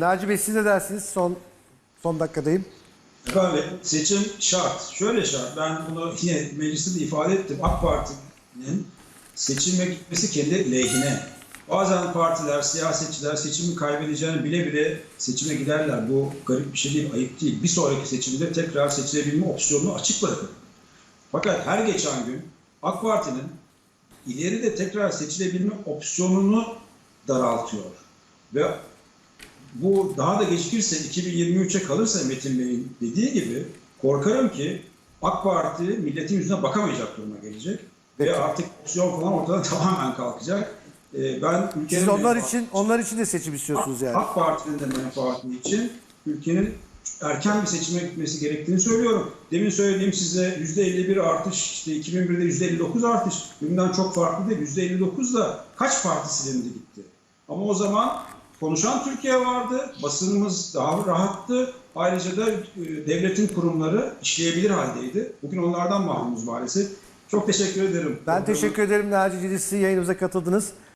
Naci Bey siz ne dersiniz? Son son dakikadayım. Efendim seçim şart. Şöyle şart. Ben bunu yine mecliste de ifade ettim. AK Parti'nin seçime gitmesi kendi lehine. Bazen partiler, siyasetçiler seçimi kaybedeceğini bile bile seçime giderler. Bu garip bir şey değil, ayıp değil. Bir sonraki seçimde tekrar seçilebilme opsiyonunu açık bırakın. Fakat her geçen gün AK Parti'nin ileride tekrar seçilebilme opsiyonunu daraltıyor. Ve bu daha da gecikirse 2023'e kalırsa Metin Bey'in dediği gibi korkarım ki AK Parti milletin yüzüne bakamayacak duruma gelecek. Peki. Ve artık opsiyon falan ortadan tamamen kalkacak. Ee, ben ülkenin Siz onlar menfaati- için onlar için de seçim istiyorsunuz yani. AK Parti'nin de menfaati için ülkenin erken bir seçime gitmesi gerektiğini söylüyorum. Demin söylediğim size %51 artış, işte 2001'de %59 artış, bundan çok farklı değil. %59 da kaç parti silindi gitti. Ama o zaman konuşan Türkiye vardı, basınımız daha rahattı. Ayrıca da e, devletin kurumları işleyebilir haldeydi. Bugün onlardan mahrumuz maalesef. Çok teşekkür ederim. Ben teşekkür ederim Naci Cilis. Siz yayınımıza katıldınız.